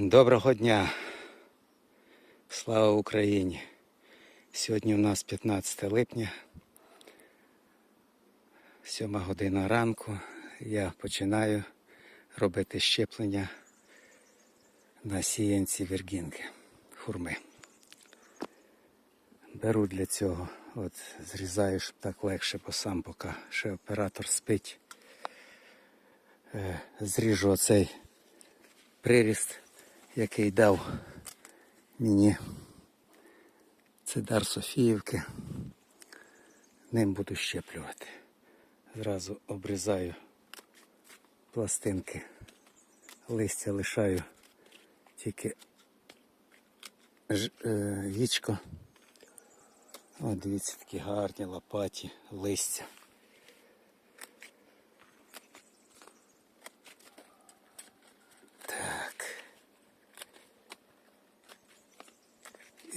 Доброго дня. Слава Україні. Сьогодні у нас 15 липня, 7 година ранку. Я починаю робити щеплення на сіянці віргінки, хурми. Беру для цього, от зрізаю, щоб так легше, бо сам поки ще оператор спить. Е, Зріжу оцей приріст, який дав мені це дар Софіївки. Ним буду щеплювати. Зразу обрізаю пластинки, листя лишаю тільки ж, е, вічко. О, дивіться, такі гарні лопаті, листя.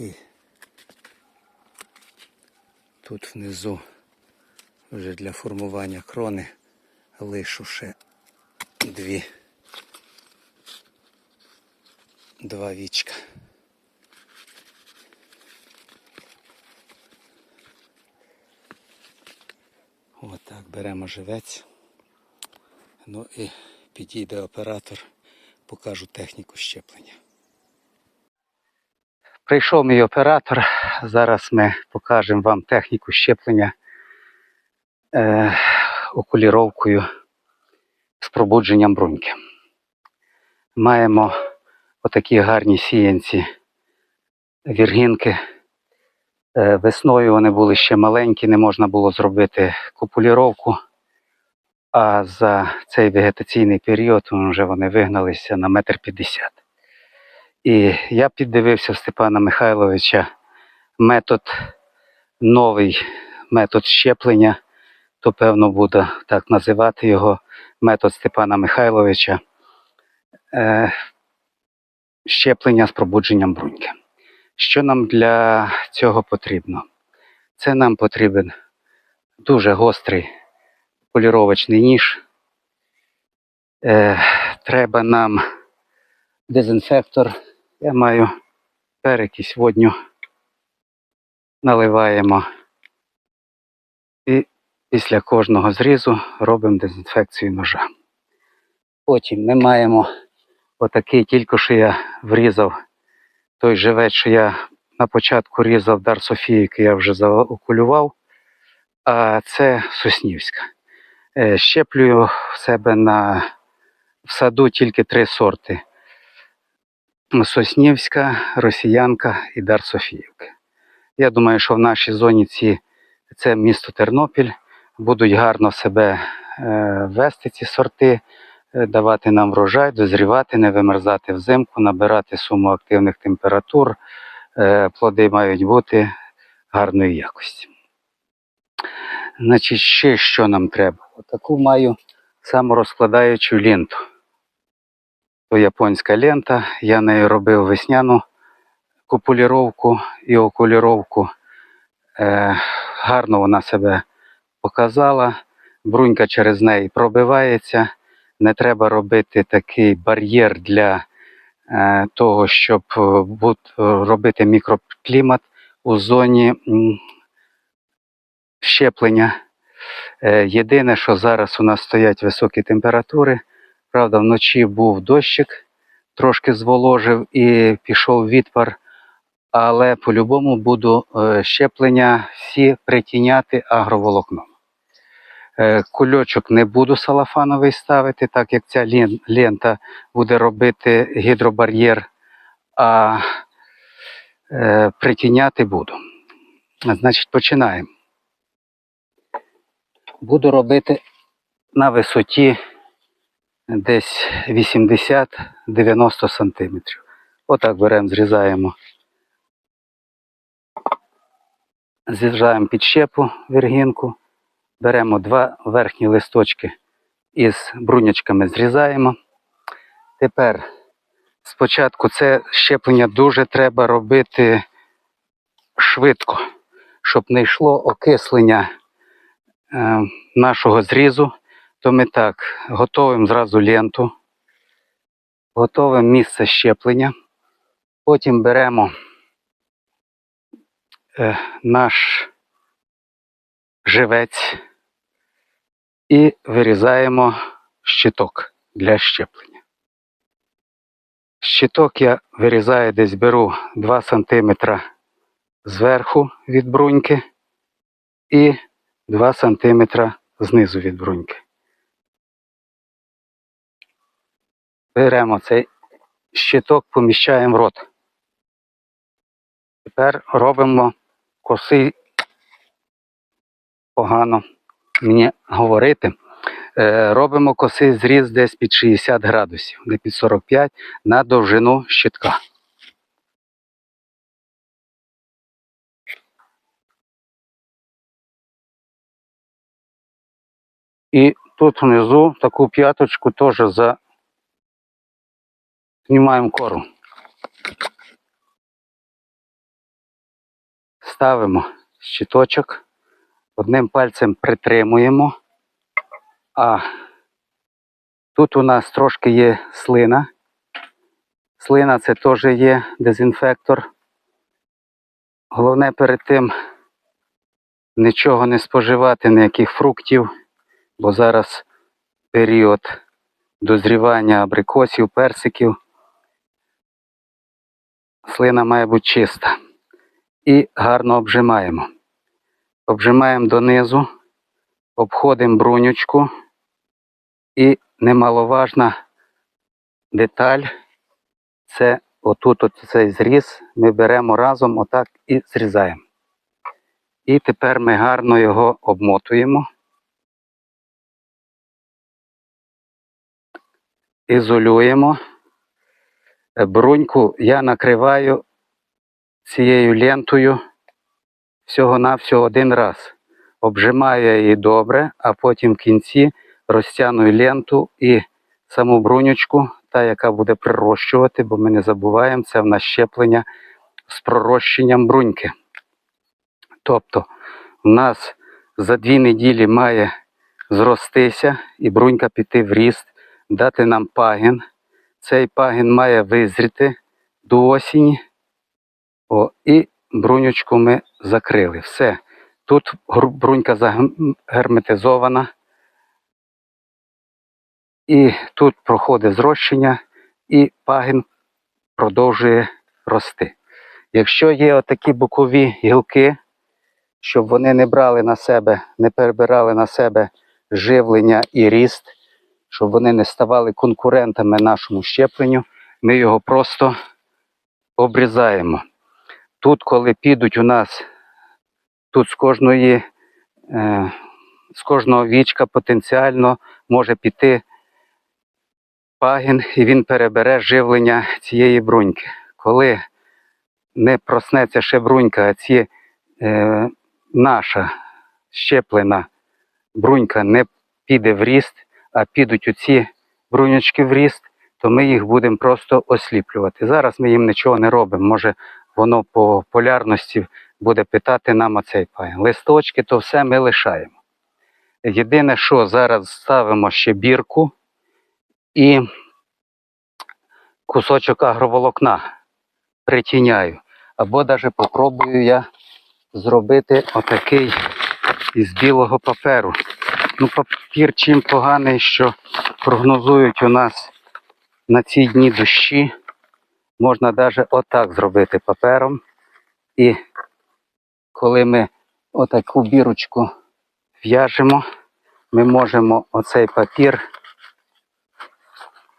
І тут внизу вже для формування крони лишу ще дві. Два вічка. Отак беремо живець. Ну і підійде оператор, покажу техніку щеплення. Прийшов мій оператор. Зараз ми покажемо вам техніку щеплення е, окуліровкою з пробудженням бруньки. Маємо отакі гарні сіянці віргінки. Е, весною вони були ще маленькі, не можна було зробити копуліровку. А за цей вегетаційний період вже вони вигналися на метр п'ятдесят. І я піддивився в Степана Михайловича метод, новий метод щеплення, то певно буду так називати його метод Степана Михайловича. Е, щеплення з пробудженням бруньки. Що нам для цього потрібно? Це нам потрібен дуже гострий поліровочний ніж. Е, треба нам дезінфектор. Я маю перекись водню. Наливаємо. І після кожного зрізу робимо дезінфекцію ножа. Потім ми маємо отакий, тільки що я врізав той живець, що я на початку різав дар Софіївки, я вже заокулював. А це Соснівська. Е, Щеплюю в себе на в саду тільки три сорти: Соснівська, Росіянка і Дар Софіївки. Я думаю, що в нашій зоні ці, це місто Тернопіль, будуть гарно себе е, вести ці сорти, е, давати нам врожай, дозрівати, не вимерзати взимку, набирати суму активних температур. Е, плоди мають бути гарної якості. Значить, ще що нам треба? Отаку маю саморозкладаючу ленту. То японська лента. Я нею робив весняну купуліровку і окуліровку. Е, гарно вона себе показала. Брунька через неї пробивається. Не треба робити такий бар'єр для е, того, щоб е, бут- робити мікроклімат у зоні щеплення. Е, Єдине, що зараз у нас стоять високі температури. Правда, вночі був дощик, трошки зволожив і пішов відпар. Але по-любому буду е, щеплення всі притіняти агроволокном. Е, Кульочок не буду салафановий ставити, так як ця лента буде робити гідробар'єр, а е, притіняти буду. Значить, починаємо. Буду робити на висоті десь 80-90 сантиметрів. Отак беремо, зрізаємо. Зрізаємо під щепу віргінку, беремо два верхні листочки із брунячками зрізаємо. Тепер спочатку це щеплення дуже треба робити швидко, щоб не йшло окислення е, нашого зрізу, то ми так готуємо зразу ленту. готове місце щеплення. Потім беремо е, наш живець і вирізаємо щиток для щеплення. Щиток я вирізаю десь беру 2 см зверху від бруньки і 2 см знизу від бруньки. Беремо цей щиток, поміщаємо в рот. Тепер робимо косий погано мені говорити. Е, Робимо косий зріз десь під 60 градусів, не під 45 на довжину щитка. І тут внизу таку п'яточку теж за... знімаємо кору. Ставимо щиточок, одним пальцем притримуємо, а тут у нас трошки є слина. Слина це теж є дезінфектор. Головне перед тим нічого не споживати, ніяких фруктів, бо зараз період дозрівання абрикосів, персиків. Слина має бути чиста. І гарно обжимаємо. Обжимаємо донизу, обходимо брунючку і немаловажна деталь це отут от цей зріз ми беремо разом отак і зрізаємо. І тепер ми гарно його обмотуємо. Ізолюємо. Е, Бруньку я накриваю цією лентою всього-навсього один раз. Обжимаю її добре, а потім в кінці розтягую ленту і саму брунючку, та, яка буде прирощувати, бо ми не забуваємо, це в нас щеплення з пророщенням бруньки. Тобто, у нас за дві неділі має зростися і брунька піти в ріст, дати нам пагін. Цей пагін має визріти до осені. О, і брунючку ми закрили. Все. Тут брунька загерметизована. І тут проходить зрощення, і пагін продовжує рости. Якщо є отакі бокові гілки, щоб вони не брали на себе, не перебирали на себе живлення і ріст, щоб вони не ставали конкурентами нашому щепленню, ми його просто обрізаємо. Тут, коли підуть у нас, тут з кожної, е, з кожного вічка потенціально може піти пагін, і він перебере живлення цієї бруньки. Коли не проснеться ще брунька, а ці е, наша щеплена брунька не піде в ріст, а підуть оці брунючки в ріст, то ми їх будемо просто осліплювати. Зараз ми їм нічого не робимо. Може, воно по полярності буде питати нам оцей пагін. Листочки, то все ми лишаємо. Єдине, що зараз ставимо ще бірку і кусочок агроволокна притіняю. Або навіть попробую я зробити отакий із білого паперу. Ну, папір чим поганий, що прогнозують у нас на ці дні дощі. Можна навіть отак зробити папером. І коли ми отаку бірочку в'яжемо, ми можемо оцей папір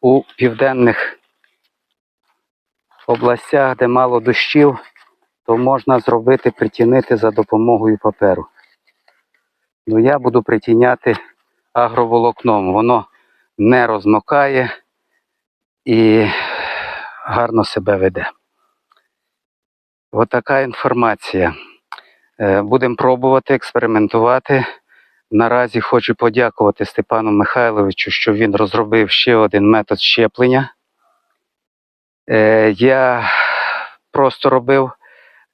у південних областях, де мало дощів, то можна зробити, притінити за допомогою паперу. Ну, я буду притіняти агроволокном. Воно не розмокає і гарно себе веде. Отака інформація. Е, Будемо пробувати експериментувати. Наразі хочу подякувати Степану Михайловичу, що він розробив ще один метод щеплення. Е, Я просто робив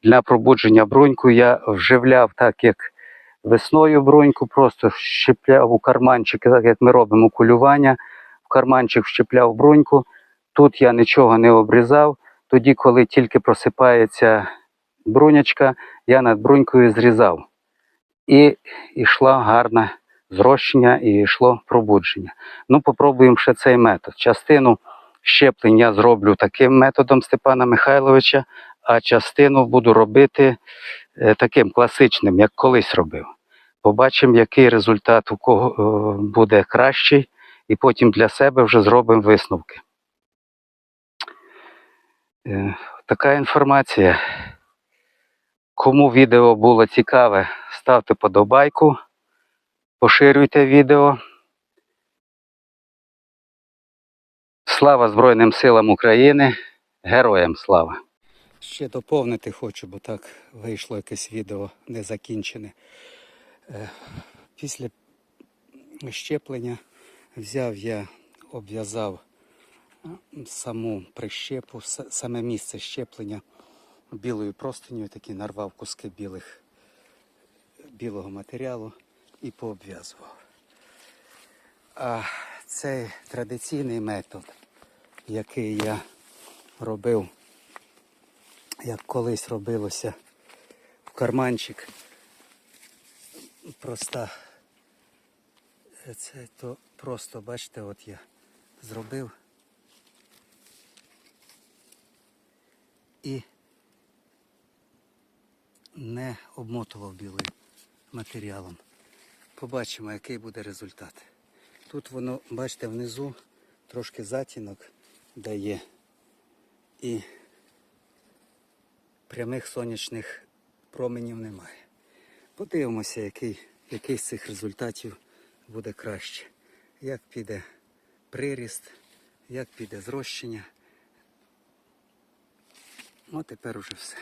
для пробудження бруньку. Я вживляв так, як весною бруньку, просто щепляв у карманчик, так як ми робимо кулювання. В карманчик вщепляв бруньку, Тут я нічого не обрізав. Тоді, коли тільки просипається брунячка, я над брунькою зрізав. І йшла гарне зрощення і йшло пробудження. Ну, попробуємо ще цей метод. Частину щеплень я зроблю таким методом Степана Михайловича, а частину буду робити е, таким класичним, як колись робив. Побачимо, який результат у кого е, буде кращий, і потім для себе вже зробимо висновки. Е, Така інформація. Кому відео було цікаве, ставте подобайку, поширюйте відео. Слава Збройним силам України! Героям слава! Ще доповнити хочу, бо так вийшло якесь відео незакінчене. Е, Після щеплення взяв я, обв'язав е, саму прищепу, саме місце щеплення білою простинею, такі нарвав куски білих, білого матеріалу і пообв'язував. А цей традиційний метод, який я робив, як колись робилося в карманчик, проста. Це то просто, бачите, от я зробив і не обмотував білим матеріалом. Побачимо, який буде результат. Тут воно, бачите, внизу трошки затінок дає і прямих сонячних променів немає. Подивимося, який, який з цих результатів буде краще. Як піде приріст, як піде зрощення. Ну, тепер уже все.